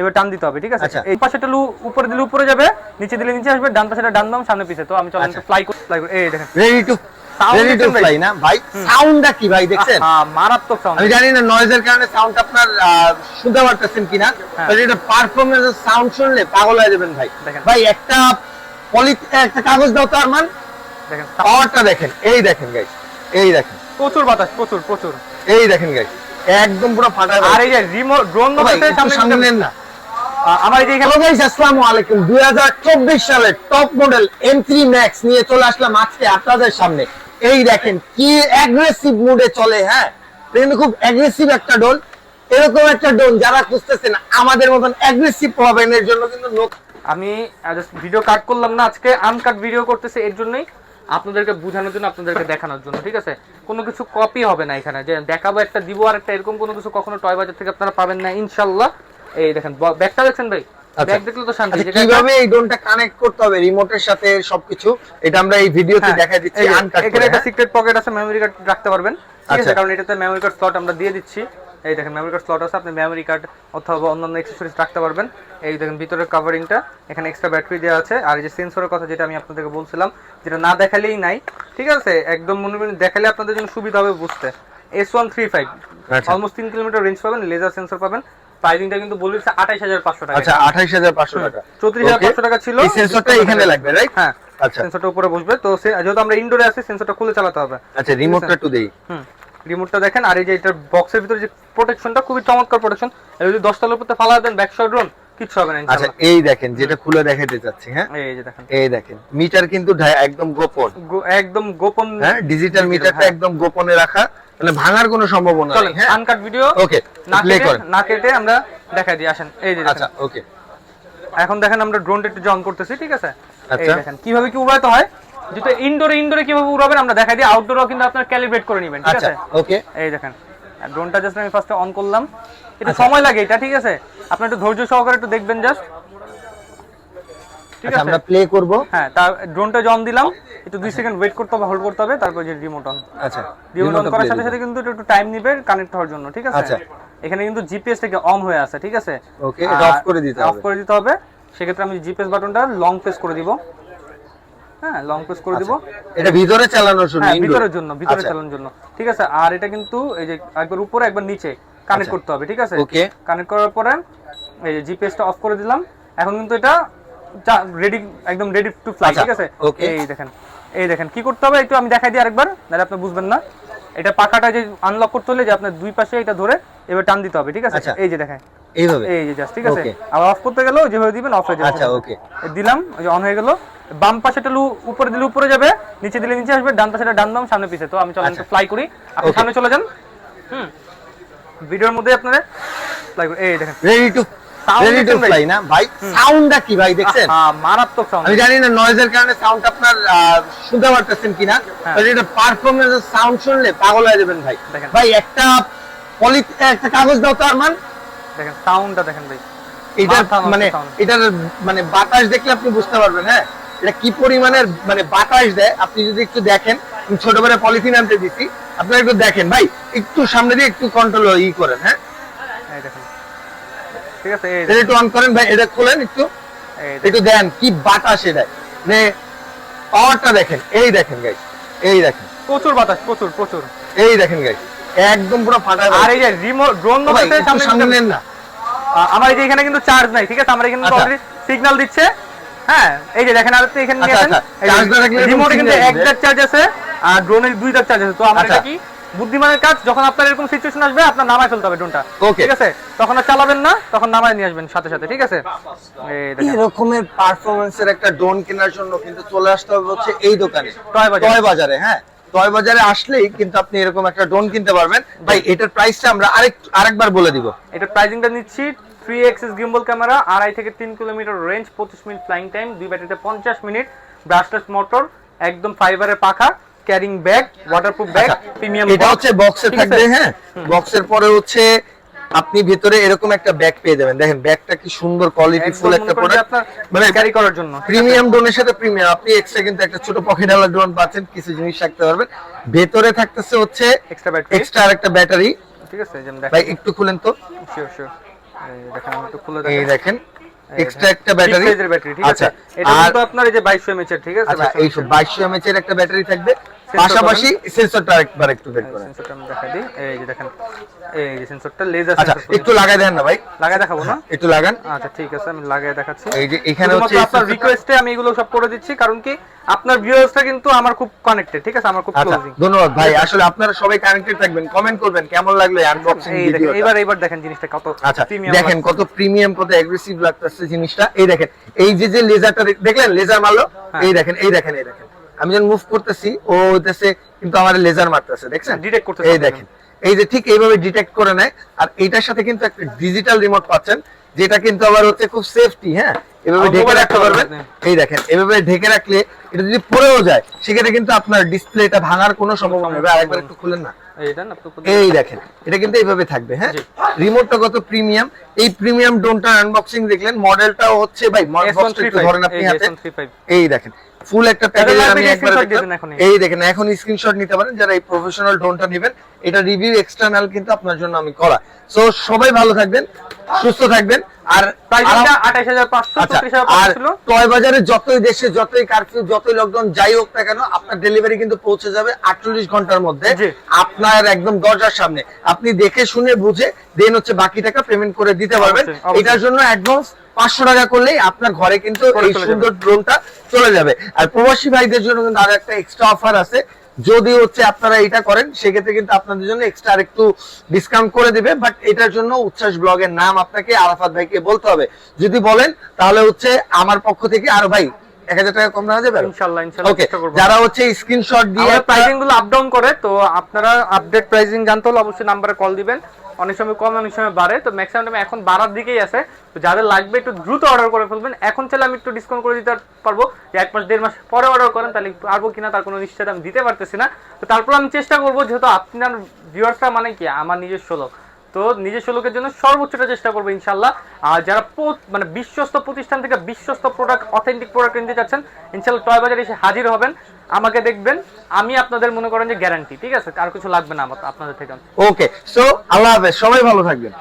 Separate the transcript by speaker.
Speaker 1: এবার টান দিতে হবে ঠিক আছে?
Speaker 2: আচ্ছা।
Speaker 1: এই পাশেটা লু উপরে দিলে উপরে যাবে নিচে দিলে নিচে আসবে ডান পাশেটা ডান দাম সামনে পিছে। তো আমি চলেন
Speaker 2: আচ্ছা।
Speaker 1: ফ্লাই করি ফ্লাই করি। এই দেখেন।
Speaker 2: Ready to ready to? Fly না? ভাই সাউন্ডটা কি ভাই দেখছেন?
Speaker 1: আহা, মারাত্মক সাউন্ড
Speaker 2: আমি জানি না নয়েজের কারণে সাউন্ড আপনার শুনতে পারতেছেন কিনা
Speaker 1: হ্যাঁ।
Speaker 2: বাট এটা পারফরমেন্স সাউন্ড শুনলে পাগল হয়ে যাবেন ভাই।
Speaker 1: দেখেন।
Speaker 2: ভাই একটা পলি একটা কাগজ দাও তো আরমান।
Speaker 1: দেখেন
Speaker 2: পাওয়ারটা দেখেন। এই দেখেন গাইস এই দেখেন।
Speaker 1: প্রচুর বাতাস প্রচুর প্রচুর।
Speaker 2: এই দেখেন গাইস একদম পুরো ফাটা
Speaker 1: আর এই যে রিমোট ড্রোন
Speaker 2: সামনে নেন না।
Speaker 1: আমার এই
Speaker 2: হ্যালো গাইস আসসালামু আলাইকুম। 2024 সালের টপ মডেল M3 Max নিয়ে চলে আসলাম আজকে আপনাদের সামনে। এই দেখেন কি অ্যাগ্রেসিভ মুডে চলে হ্যাঁ? কিন্তু খুব অ্যাগ্রেসিভ একটা ডোন এরকম একটা ডোন যারা খুঁজতেছেন আমাদের মতন অ্যাগ্রেসিভ হবেন এর জন্য কিন্তু
Speaker 1: আমি ভিডিও কাট করলাম না আজকে আনকাট ভিডিও করতেছি এর জন্যই। আপনাদেরকে বোঝানোর জন্য আপনাদেরকে দেখানোর জন্য ঠিক আছে? কোনো কিছু কপি হবে না এখানে। যে দেখাবো একটা দিব আর একটা এরকম কোনো কিছু কখনো টয় বাজার থেকে আপনারা পাবেন না ইনশাল্লাহ এই দেখেন ব্যাগটা দেখছেন ভাই?
Speaker 2: আচ্ছা।
Speaker 1: ব্যাগ দেখলে তো শান্তি
Speaker 2: আচ্ছা, কীভাবে এই ডোনটা কানেক্ট করতে হবে রিমোটের সাথে সবকিছু? এটা আমরা এই ভিডিওতে
Speaker 1: হ্যাঁ,
Speaker 2: দেখা দিচ্ছি
Speaker 1: এখানে একটা সিক্রেট পকেট আছে মেমরি কার্ড রাখতে পারবেন। ঠিক আছে
Speaker 2: আচ্ছা।
Speaker 1: কারণ এটাতে মেমরি কার্ড স্লট আমরা দিয়ে দিচ্ছি। এই দেখেন মেমরি কার্ড স্লট আছে আপনি মেমরি কার্ড অথবা অন্যান্য অ্যাক্সেসরিজ রাখতে পারবেন। এই দেখেন ভিতরের কভারিংটা এখানে এক্সট্রা ব্যাটারি দেওয়া আছে। আর এই যে সেন্সরের কথা যেটা আমি আপনাদেরকে বলছিলাম যেটা না দেখালেই নাই ঠিক আছে? একদম মনে করেন দেখালে আপনাদের জন্য সুবিধা হবে বুঝতে। S one three five. Almost তিন কিলোমিটার রেঞ্জ পাবেন লেজার সেন্সর পাবেন। প্রাইসিংটা কিন্তু আঠাইশ হাজার পাঁচশো টাকা।
Speaker 2: আচ্ছা 28500 টাকা।
Speaker 1: চৌত্রিশ হাজার পাঁচশো টাকা ছিল।
Speaker 2: এই সেন্সরটা এখানে লাগবে রাইট
Speaker 1: হ্যাঁ
Speaker 2: আচ্ছা।
Speaker 1: সেন্সরটা উপরে বসবে। তো সে- যেহেতু আমরা ইনডোরে আছি সেন্সরটা খুলে চালাতে হবে।
Speaker 2: আচ্ছা রিমোটটা একটু দেই।
Speaker 1: হুম রিমোটটা দেখেন। আর এই যে এটার বক্সের ভিতরে যে প্রোটেকশনটা খুবই চমৎকার প্রোটেকশন যদি দশটার উপরে ফালা দেন ব্যাক শট ড্রোন কিচ্ছু হবে না
Speaker 2: আচ্ছা এই দেখেন যেটা খুলে দেখাতে চাচ্ছি হ্যাঁ?
Speaker 1: এই যে দেখেন।
Speaker 2: এই দেখেন মিটার কিন্তু একদম গোপন।
Speaker 1: একদম গোপন
Speaker 2: হ্যাঁ ডিজিটাল মিটারটা
Speaker 1: হ্যাঁ।
Speaker 2: একদম গোপনে রাখা মানে ভাঙার কোনো সম্ভাবনা নেই হ্যাঁ?
Speaker 1: আনকাট ভিডিও
Speaker 2: ওকে
Speaker 1: না কেটে না কেটে আমরা দেখাই দিই আসেন এই যে
Speaker 2: আচ্ছা ওকে
Speaker 1: এখন দেখেন আমরা ড্রোনটা একটু অন করতেছি ঠিক আছে?
Speaker 2: আচ্ছা।
Speaker 1: দেখেন কীভাবে কি উড়াতে হয়? যেটা ইনডোরে ইনডোরে কীভাবে উড়াবেন আমরা দেখাই দিই আউটডোরও কিন্তু আপনার ক্যালিব্রেট করে নেবেন ঠিক
Speaker 2: আচ্ছা
Speaker 1: আছে?
Speaker 2: ওকে
Speaker 1: এই দেখেন ড্রোনটা জাস্ট আমি ফার্স্টে অন করলাম। একটু সময় লাগে এটা ঠিক আছে? আপনি একটু ধৈর্য সহকারে একটু দেখবেন জাস্ট ঠিক
Speaker 2: আচ্ছা
Speaker 1: আছে?
Speaker 2: আমরা প্লে করব।
Speaker 1: হ্যাঁ তার ড্রোনটা জন দিলাম একটু দুই সেকেন্ড ওয়েট করতে হবে হোল্ড করতে হবে তারপর যে রিমোট অন
Speaker 2: আচ্ছা
Speaker 1: রিমোট অন করার সাথে সাথে কিন্তু একটু- টাইম নিবে কানেক্ট হওয়ার জন্য ঠিক আছে?
Speaker 2: আচ্ছা।
Speaker 1: এখানে কিন্তু জিপিএস থেকে অন হয়ে আছে ঠিক আছে?
Speaker 2: এটা off করে দিতে হবে।
Speaker 1: অফ করে দিতে হবে। সেক্ষেত্রে আমি জিপিএস বাটনটা লং প্রেস করে দিব। হ্যাঁ লং প্রেস করে দিব।
Speaker 2: এটা ভিতরে চালানোর জন্য
Speaker 1: হ্যাঁ ভিতরের জন্য ভিতরে
Speaker 2: আচ্ছা,
Speaker 1: চালানোর জন্য। ঠিক আছে আর এটা কিন্তু এই যে একবার উপরে একবার নিচে কানেক্ট
Speaker 2: আচ্ছা।
Speaker 1: করতে হবে ঠিক আছে?
Speaker 2: Okay.
Speaker 1: কানেক্ট করার পরে এই যে জিপিএসটা অফ করে দিলাম। এখন কিন্তু এটা রেডি একদম রেডি টু ফ্লাই
Speaker 2: আচ্ছা,
Speaker 1: ঠিক আছে? এই দেখেন এই দেখেন কি করতে হবে? একটু আমি দেখাই দিই আরেকবার নাহলে আপনি বুঝবেন না। এটা পাখাটা যে আনলক করতে হলে যে আপনার দুই পাশে এটা ধরে এবার টান দিতে হবে ঠিক আছে?
Speaker 2: আচ্ছা।
Speaker 1: এই যে দেখেন
Speaker 2: এইভাবে?
Speaker 1: এই যে জাস্ট ঠিক আছে? আবার অফ করতে গেলেও যেভাবে দিবেন অফ হয়ে যাবে।
Speaker 2: আচ্ছা.
Speaker 1: এই দিলাম ওই যে অন হয়ে গেল। বাম পাশেটা উপরে দিলে উপরে যাবে নিচে দিলে নিচে আসবে ডান পাশেটা ডান বাম সামনে পিছে। তো আমি চলেন
Speaker 2: আচ্ছা।
Speaker 1: ফ্লাই করি। আপনি সামনে চলে যান। হুম। ভিডিওর মধ্যে আপনারা ফ্লাই করি। এই দেখেন।
Speaker 2: Ready to ready to fly না? ভাই সাউন্ডটা কি ভাই দেখছেন?
Speaker 1: আহা, মারাত্মক সাউন্ড
Speaker 2: আমি জানি না নয়েজের কারণে সাউন্ড আপনার শুনতে পারতেছেন কিনা
Speaker 1: হ্যাঁ।
Speaker 2: এটা পারফরমেন্স সাউন্ড শুনলে পাগল হয়ে যাবেন ভাই।
Speaker 1: দেখেন।
Speaker 2: ভাই একটা পলি একটা কাগজ দাও তো আরমান।
Speaker 1: দেখেন সাউন্ডটা দেখেন ভাই। নষ্ট
Speaker 2: মানে। এটার মানে বাতাস দেখলে আপনি বুঝতে পারবেন হ্যাঁ? এটা কি পরিমাণের মানে বাতাস দেয় আপনি যদি একটু দেখেন ছোটবেলায় পলিথিন আনতে দিছি আপনারা একটু দেখেন। ভাই একটু সামনে দিয়ে একটু কন্ট্রোল ই করেন হ্যাঁ?
Speaker 1: দেখেন। ঠিক আছে
Speaker 2: এটা একটু অন করেন ভাই এটা খোলেন একটু। একটু দেন কি বাতাস এটা। মানে পাওয়ারটা দেখেন এই দেখেন গাইস এই দেখেন।
Speaker 1: প্রচুর বাতাস প্রচুর প্রচুর।
Speaker 2: এই দেখেন গাইস একদম পুরো ফাটা
Speaker 1: আর এই যে রিমোট ড্রোন
Speaker 2: সামনে নেন না।
Speaker 1: আমার এই যে এখানে কিন্তু চার্জ নাই ঠিক আছে? আমরা এখানে। অলরেডি সিগন্যাল দিচ্ছে। হ্যাঁ এই যে দেখেন আর এখানে
Speaker 2: আচ্ছা, আচ্ছা,
Speaker 1: রিমোটে কিন্তু
Speaker 2: signal
Speaker 1: এক দাগ চার্জ আছে আর ড্রোনের দুই দাগ চার্জ আছে। তো আমার
Speaker 2: আচ্ছা।
Speaker 1: এটা কি? বুদ্ধিমানের কাজ যখন আপনার এরকম সিচুয়েশন আসবে আপনার নামায় ফেলতে হবে ড্রোনটা ঠিক আছে? তখন আর চালাবেন না তখন নামায় নিয়ে আসবেন সাথে সাথে ঠিক আছে? এই দেখেন।
Speaker 2: এরকমের পারফরমেন্সের একটা ড্রোন কেনার জন্য কিন্তু চলে আসতে হবে হচ্ছে এই দোকানে।
Speaker 1: টয় বাজারে
Speaker 2: হ্যাঁ। টয় বাজারে আসলেই কিন্তু আপনি এরকম একটা ড্রোন কিনতে পারবেন। ভাই এটার প্রাইসটা আমরা আরেক আরেকবার বলে দিব।
Speaker 1: এটা প্রাইজিংটা নিচ্ছি থ্রি এক্সেস গিম্বল ক্যামেরা আড়াই থেকে তিন কিলোমিটার রেঞ্জ পঁচিশ মিনিট ফ্লাইং টাইম দুই ব্যাটারিতে পঞ্চাশ মিনিট ব্রাস্টার্স মোটর একদম ফাইবারের পাখা carrying bag waterproof bag premium
Speaker 2: এটা হচ্ছে বক্সে থাকবে হ্যাঁ? বক্সের পরে হচ্ছে আপনি ভিতরে এরকম একটা ব্যাগ পেয়ে যাবেন। দেখেন ব্যাগটা কি সুন্দর কোয়ালিটি ফুল একটা প্রোডাক্ট
Speaker 1: মানে ক্যারি করার জন্য।
Speaker 2: প্রিমিয়াম ড্রোনের সাথে প্রিমিয়াম আপনি এক্সট্রা কিন্তু একটা ছোট পকেট আলা ড্রোন পাচ্ছেন কিছু জিনিস রাখতে পারবেন। ভেতরে থাকতেছে হচ্ছে
Speaker 1: এক্সট্রা ব্যাটারি
Speaker 2: এক্সট্রা আরেকটা ব্যাটারি
Speaker 1: ঠিক আছে
Speaker 2: ভাই একটু খুলেন তো।
Speaker 1: শিওর শিওর দেখেন আমি একটু খুলে
Speaker 2: এই দেখেন এক্সট্রা একটা ব্যাটারি
Speaker 1: ব্যাটারি ঠিক আছে?
Speaker 2: আচ্ছা
Speaker 1: এটা কিন্তু আপনার এই যে 2200 mAh এর ঠিক আছে?
Speaker 2: আচ্ছা এই বাইশশো এমএচ এর একটা ব্যাটারি থাকবে। পাশাপাশি সেন্সরটা একবার একটু বের করেন।
Speaker 1: সেন্সরটা আমি দেখাই দিই। এই যে দেখেন এই যে সেন্সরটা লেজার
Speaker 2: আচ্ছা
Speaker 1: সেন্সর
Speaker 2: একটু লাগাই দেন না ভাই।
Speaker 1: লাগাই দেখাবো না?
Speaker 2: একটু লাগান।
Speaker 1: আচ্ছা ঠিক আছে আমি লাগিয়ে দেখাচ্ছি।
Speaker 2: এই যে এখানে হচ্ছে
Speaker 1: আপনার রিকোয়েস্টে আমি এগুলো সব করে দিচ্ছি কারণ কি আপনার ভিউয়ার্সটা কিন্তু আমার খুব কানেক্টেড ঠিক আছে? আমার খুব
Speaker 2: আচ্ছা
Speaker 1: ক্লোজিং
Speaker 2: ধন্যবাদ ভাই। আসলে আপনারা সবাই কানেক্টেড থাকবেন। কমেন্ট করবেন কেমন লাগল আনবক্সিং ভিডিও
Speaker 1: এবার এবার দেখেন জিনিসটা কত
Speaker 2: আচ্ছা
Speaker 1: প্রিমিয়াম
Speaker 2: দেখেন কত প্রিমিয়াম কত অ্যাগ্রেসিভ লাগতেছে জিনিসটা। এই দেখেন এই যে যে লেজারটা দেখলেন? লেজার মারলো?
Speaker 1: হ্যাঁ।
Speaker 2: এই দেখেন এই দেখেন এই দেখেন। আমি যখন মুভ করতেছি ও হইতেছে কিন্তু আমার লেজার মারতেছে দেখছেন?
Speaker 1: Detect করতেছে
Speaker 2: এই দেখেন এই যে ঠিক এইভাবে ডিটেক্ট করে নেয় আর এইটার সাথে কিন্তু একটা ডিজিটাল রিমোট পাচ্ছেন যেটা কিন্তু আবার হচ্ছে খুব সেফটি হ্যাঁ? এভাবে ঢেকে রাখতে পারবেন।
Speaker 1: পারবেন
Speaker 2: এই দেখেন এভাবে ঢেকে রাখলে এটা যদি পড়েও যায় সেক্ষেত্রে কিন্তু আপনার ডিসপ্লেটা ভাঙার কোনো সম্ভাবনা নেই। আরেকবার একটু খুলেন না।
Speaker 1: এই
Speaker 2: দেখেন এটা কিন্তু এইভাবে থাকবে হ্যাঁ। রিমোটটা কত প্রিমিয়াম এই প্রিমিয়াম ড্রোনটার আনবক্সিং দেখলেন মডেলটাও হচ্ছে ভাই ধরেন আপনি হাতে। এই দেখেন ফুল একটা প্যাকেজ আমি একবার। এই দেখেন এখন স্ক্রিনশট নিতে পারেন যারা এই প্রফেশনাল ড্রোনটা নেবেন এটা রিভিউ এক্সটার্নাল কিন্তু আপনার জন্য আমি করা। সো সবাই ভালো থাকবেন সুস্থ থাকবেন। আর
Speaker 1: প্রাইসটা 28500
Speaker 2: আচ্ছা
Speaker 1: 34500
Speaker 2: আর
Speaker 1: ছিল।
Speaker 2: টয় বাজারে যতই দেশে যতই কারফিউ যতই লকডাউন যাই হোক না কেন আপনার ডেলিভারি কিন্তু পৌঁছে যাবে আটচল্লিশ ঘণ্টার মধ্যে আপনার একদম দরজার সামনে। আপনি দেখে শুনে বুঝে দেন হচ্ছে বাকি টাকা পেমেন্ট করে দিতে পারবেন। এটার জন্য অ্যাডভান্স পাঁচশো টাকা করলেই আপনার ঘরে কিন্তু এই সুন্দর ড্রোনটা চলে যাবে। আর প্রবাসী ভাইদের জন্য কিন্তু আরও একটা এক্সট্রা অফার আছে। যদি হচ্ছে আপনারা এটা করেন সেক্ষেত্রে কিন্তু আপনাদের জন্য এক্সট্রা আরেকটু ডিসকাউন্ট করে দিবে বাট এটার জন্য উচ্ছ্বাস ব্লগের নাম আপনাকে আরাফাত ভাইকে বলতে হবে। যদি বলেন তাহলে হচ্ছে আমার পক্ষ থেকে আর ভাই এক হাজার টাকা কম দেওয়া যাবে
Speaker 1: ইনশাআল্লাহ ইনশাআল্লাহ চেষ্টা করব।
Speaker 2: যারা হচ্ছে স্ক্রিনশট দিয়ে
Speaker 1: প্রাইসিংগুলো আপ ডাউন করে তো আপনারা আপডেট প্রাইসিং জানতে হলে অবশ্যই নাম্বারে কল দিবেন। অনেক সময় কম, অনেক সময় বাড়ে। তো ম্যাক্সিমাম টাইম এখন বাড়ার দিকেই আছে। তো যাদের লাগবে একটু দ্রুত অর্ডার করে ফেলবেন। এখন চাইলে আমি একটু ডিসকাউন্ট করে দিতে পারব। যে এক মাস, দেড় মাস পরে অর্ডার করেন, তাহলে পারব কিনা তার কোনো নিশ্চয়তা আমি দিতে পারতেছি না। তো তারপর আমি চেষ্টা করব, যেহেতু আপনার ভিউয়ার্সরা মানে কি? আমার নিজস্ব লোক। তো নিজস্ব লোকের জন্য সর্বোচ্চটা চেষ্টা করব ইনশাল্লাহ। আর যারা মানে বিশ্বস্ত প্রতিষ্ঠান থেকে বিশ্বস্ত প্রোডাক্ট অথেন্টিক প্রোডাক্ট কিনতে চাচ্ছেন, ইনশাল্লাহ টয় বাজারে এসে হাজির হবেন। আমাকে দেখবেন, আমি আপনাদের মনে করেন যে গ্যারান্টি ঠিক আছে? আর কিছু লাগবে না আমার আপনাদের থেকে।
Speaker 2: ওকে সো আল্লাহ হাফেজ, সবাই ভালো থাকবেন।